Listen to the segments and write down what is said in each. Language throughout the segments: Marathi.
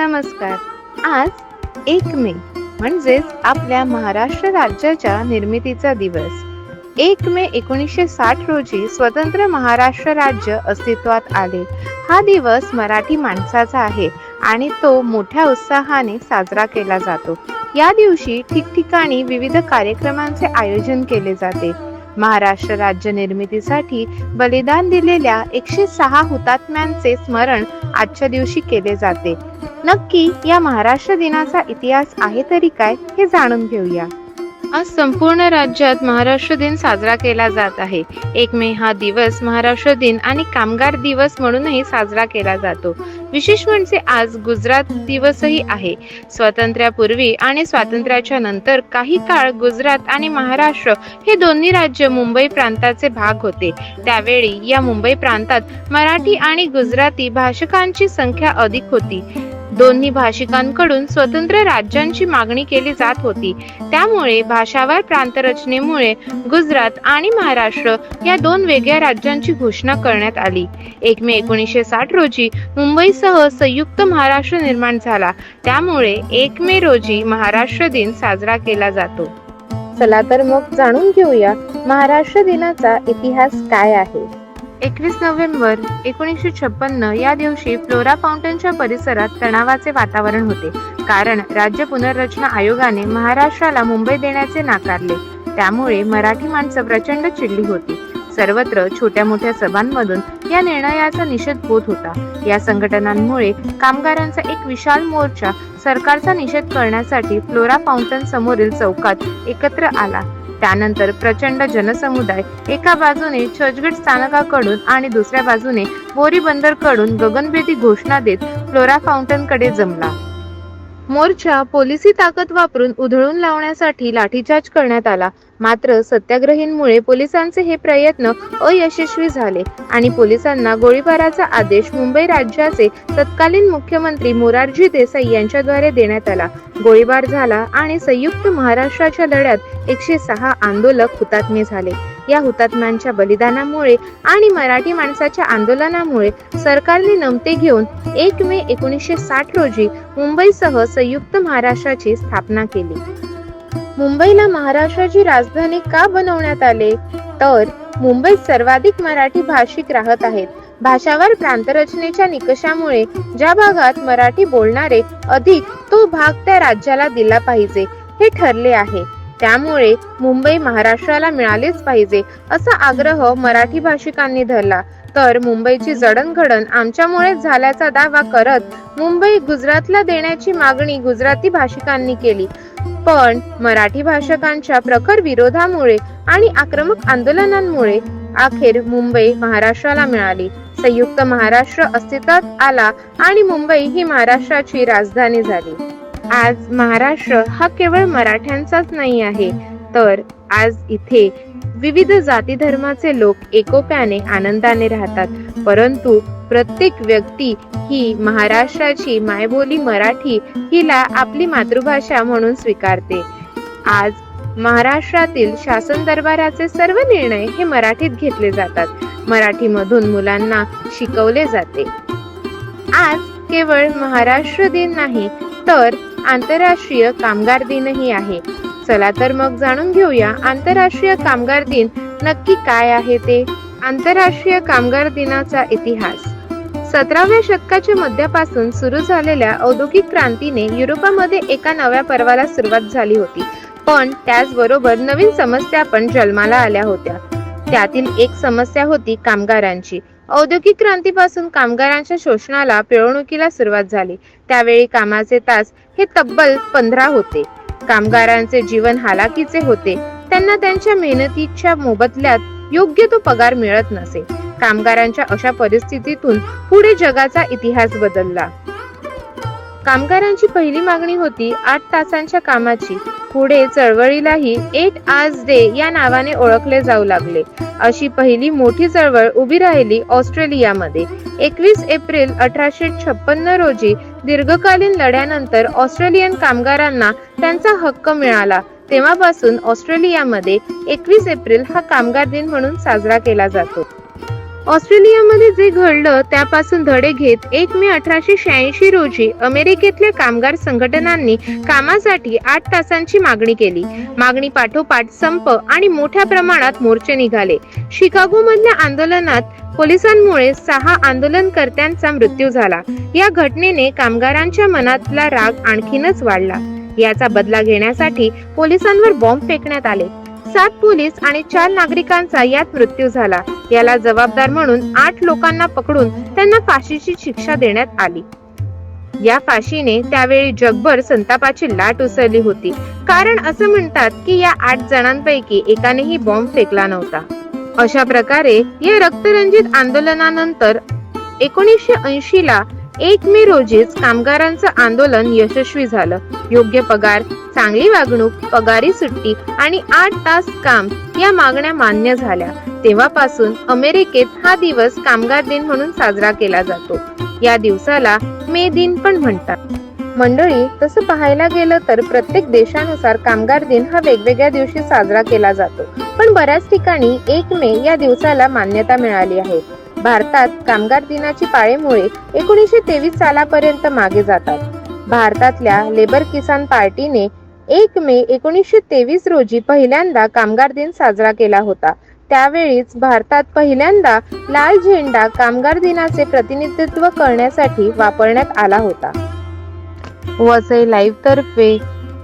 नमस्कार. आज एक मे म्हणजेच आपल्या महाराष्ट्र राज्याच्या निर्मितीचा दिवस. एक मे एकोणीसशे साठ रोजी स्वतंत्र महाराष्ट्र राज्य अस्तित्वात आले. हा दिवस मराठी माणसाचा आहे आणि तो मोठ्या उत्साहाने साजरा केला जातो. या दिवशी ठिकठिकाणी विविध कार्यक्रमांचे आयोजन केले जाते. महाराष्ट्र राज्य निर्मितीसाठी बलिदान दिलेल्या एकशे सहा हुतात्म्यांचे स्मरण आजच्या दिवशी केले जाते. नक्की या महाराष्ट्र दिनाचा इतिहास आहे तरी काय हे जाणून घेऊया. आज संपूर्ण राज्यात महाराष्ट्र दिन साजरा केला जात आहे. एक मे हा दिवस महाराष्ट्र दिन आणि कामगार दिवस म्हणूनही साजरा केला जातो. विशेष म्हणजे आज गुजरात दिवसही आहे. स्वातंत्र्यापूर्वी आणि स्वातंत्र्याच्या नंतर काही काळ गुजरात आणि महाराष्ट्र हे दोन्ही राज्य मुंबई प्रांताचे भाग होते. त्यावेळी या मुंबई प्रांतात मराठी आणि गुजराती भाषकांची संख्या अधिक होती. दोन्ही भाषिकांकडून स्वतंत्र राज्यांची मागणी केली जात होती. त्यामुळे भाषावार प्रांतरचनेमुळे गुजरात आणि महाराष्ट्र या दोन वेगळ्या राज्यांची घोषणा करण्यात आली. एक मे एकोणीसशे साठ रोजी मुंबईसह संयुक्त महाराष्ट्र निर्माण झाला. त्यामुळे एक मे रोजी महाराष्ट्र दिन साजरा केला जातो. चला तर मग जाणून घेऊया महाराष्ट्र दिनाचा इतिहास काय आहे. एकवीस नोव्हेंबर एकोणीसशे छप्पन्न या दिवशी फ्लोरा फाउंटनच्या परिसरात तणावाचे वातावरण होते. कारण राज्य पुनर्रचना आयोगाने महाराष्ट्राला मुंबई देण्याचे नाकारले. त्यामुळे मराठी माणसं प्रचंड चिडली होती. सर्वत्र छोट्या मोठ्या सभांमधून या निर्णयाचा निषेध होत होता. या संघटनांमुळे कामगारांचा एक विशाल मोर्चा सरकारचा निषेध करण्यासाठी फ्लोरा फाउंटन समोरील चौकात एकत्र आला. त्यानंतर प्रचंड जनसमुदाय एका बाजूने चर्चगेट स्थानकाकडून आणि दुसऱ्या बाजूने बोरी बंदरकडून गगनभेदी घोषणा देत फ्लोरा फाउंटनकडे जमला. मोर्चा पोलिसी ताकद वापरून उधळून लावण्यासाठी लाठीचार्ज करण्यात आला. मात्र सत्याग्रहींमुळे पोलिसांचे हे प्रयत्न अयशस्वी झाले आणि पोलिसांना गोळीबाराचा आदेश मुंबई राज्याचे तत्कालीन मुख्यमंत्री मोरारजी देसाई यांच्याद्वारे देण्यात आला. गोळीबार झाला आणि संयुक्त महाराष्ट्राच्या लढ्यात एकशे सहा आंदोलक हुतात्मे झाले. या हुतात्म्यांच्या बलिदानामुळे आणि मराठी माणसाच्या आंदोलनामुळे सरकारने नमते घेऊन एक मे एकोणीसशे साठ रोजी मुंबईसह संयुक्त महाराष्ट्राची स्थापना केली. मुंबईला महाराष्ट्राची राजधानी का बनवण्यात आले? तर मुंबईत सर्वाधिक मराठी भाषिक राहत आहेत. भाषावर प्रांतरचनेच्या निकषामुळे ज्या भागात मराठी बोलणारे अधिक तो भाग त्या राज्याला दिला पाहिजे हे ठरले आहे. त्यामुळे मुंबई महाराष्ट्राला मिळालीच पाहिजे असा आग्रह मराठी भाषिकांनी धरला. तर मुंबईची जडणघडण आमच्यामुळे झाल्याचा दावा करत मुंबई गुजरातला देण्याची मागणी गुजराती भाषिकांनी केली. पण मराठी भाषकांच्या प्रखर विरोधामुळे आणि आक्रमक आंदोलनांमुळे अखेर मुंबई महाराष्ट्राला मिळाली. संयुक्त महाराष्ट्र अस्तित्वात आला आणि मुंबई ही महाराष्ट्राची राजधानी झाली. आज महाराष्ट्र हा केवळ मराठ्यांचाच नाही आहे. तर आज इथे विविध जाती धर्माचे लोक एकोप्याने आनंदाने राहतात. परंतु प्रत्येक व्यक्ती ही महाराष्ट्राची मायबोली मराठी हिला आपली मातृभाषा म्हणून स्वीकारते. आज महाराष्ट्रातील शासन दरबाराचे सर्व निर्णय हे मराठीत घेतले जातात. मराठीमधून मुलांना शिकवले जाते. आज केवळ महाराष्ट्र दिन नाही तर आंतरराष्ट्रीय कामगार दिनही आहे. चला तर मग जाणून घेऊया आंतरराष्ट्रीय कामगार दिन नक्की काय आहे ते? आंतरराष्ट्रीय कामगार दिनाचा इतिहास. सतराव्या शतकाच्या मध्यापासून सुरू झालेल्या औद्योगिक क्रांतीने युरोपामध्ये एका नव्या पर्वाला सुरुवात झाली होती. पण त्याचबरोबर नवीन समस्या पण जन्माला आल्या होत्या. त्यातील एक समस्या होती कामगारांची. औद्योगिक क्रांतीपासून कामगारांच्या शोषणाला पिळवणुकीला सुरुवात झाली. त्यावेळी कामाचे तास हे तब्बल पंधरा होते. कामगारांचे जीवन हालाकीचे होते. त्यांना त्यांच्या मेहनतीच्या मोबदल्यात योग्य तो पगार मिळत नसे. कामगारांच्या अशा परिस्थितीतून पुढे जगाचा इतिहास बदलला. कामगारांची पहिली मागणी होती आठ तासांच्या कामाची. पुढे चळवळीलाही एट आज डे या नावाने ओळखले जाऊ लागले. अशी पहिली मोठी चळवळ उभी राहिली ऑस्ट्रेलियामध्ये. एकवीस एप्रिल अठराशे छप्पन्न रोजी दीर्घकालीन लढ्यानंतर ऑस्ट्रेलियन कामगारांना त्यांचा हक्क मिळाला. तेव्हापासून ऑस्ट्रेलियामध्ये एकवीस एप्रिल हा कामगार दिन म्हणून साजरा केला जातो. ऑस्ट्रेलियामध्ये जे घडलं त्यापासून धडे घेत एक मे अठराशे शहाऐंशी रोजी अमेरिकेतल्या कामगार संघटनांनी कामासाठी आठ तासांची मागणी केली. मागणी पाठोपाठ संप आणि मोठ्या प्रमाणात मोर्चे निघाले. शिकागो मधल्या आंदोलनात पोलिसांमुळे सहा आंदोलनकर्त्यांचा मृत्यू झाला. या घटनेने कामगारांच्या मनातला राग आणखीनच वाढला. याचा बदला घेण्यासाठी पोलिसांवर बॉम्ब फेकण्यात आले. सात पोलीस आणि चार नागरिकांचा यात मृत्यू झाला. याला जबाबदार म्हणून आठ लोकांना पकडून त्यांना फाशीची शिक्षा देण्यात आली. या फाशीने त्यावेळी जगभर संतापाची लाट उसळली होती. कारण असं म्हणतात की या आठ जणांपैकी एकानेही बॉम्ब फेकला नव्हता. अशा प्रकारे या रक्तरंजित आंदोलनानंतर एकोणीसशे ऐंशी ला एक मे रोजीच कामगारांचं आंदोलन यशस्वी झालं. योग्य पगार चांगली वागणूक पगारी सुट्टी आणि आठ तास काम या मागण्या मान्य झाल्या. तेव्हापासून अमेरिकेत हा दिवस कामगार दिन म्हणून साजरा केला जातो. या दिवसाला मे दिन पण म्हणतात. मंडळी तसं पाहायला गेलं तर प्रत्येक देशानुसार कामगार दिन हा वेगवेगळ्या दिवशी साजरा केला जातो. पण बऱ्याच ठिकाणी एक मे या दिवसाला मान्यता मिळाली आहे. भारतात कामगार दिनाची पाळेमुळे एकोणीसशे तेवीस सालापर्यंत मागे जातात. भारतातल्या लेबर किसान पार्टीने एक मे एकोणीसशे तेवीस रोजी पहिल्यांदा कामगार दिन साजरा केला होता. त्यावेळीच भारतात पहिल्यांदा लाल झेंडा कामगार दिनाचे प्रतिनिधित्व करण्यासाठी वापरण्यात आला होता. वसई लाईव्ह तर्फे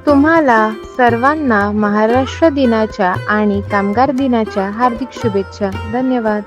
तुम्हाला सर्वांना महाराष्ट्र दिनाच्या आणि कामगार दिनाच्या हार्दिक शुभेच्छा. धन्यवाद.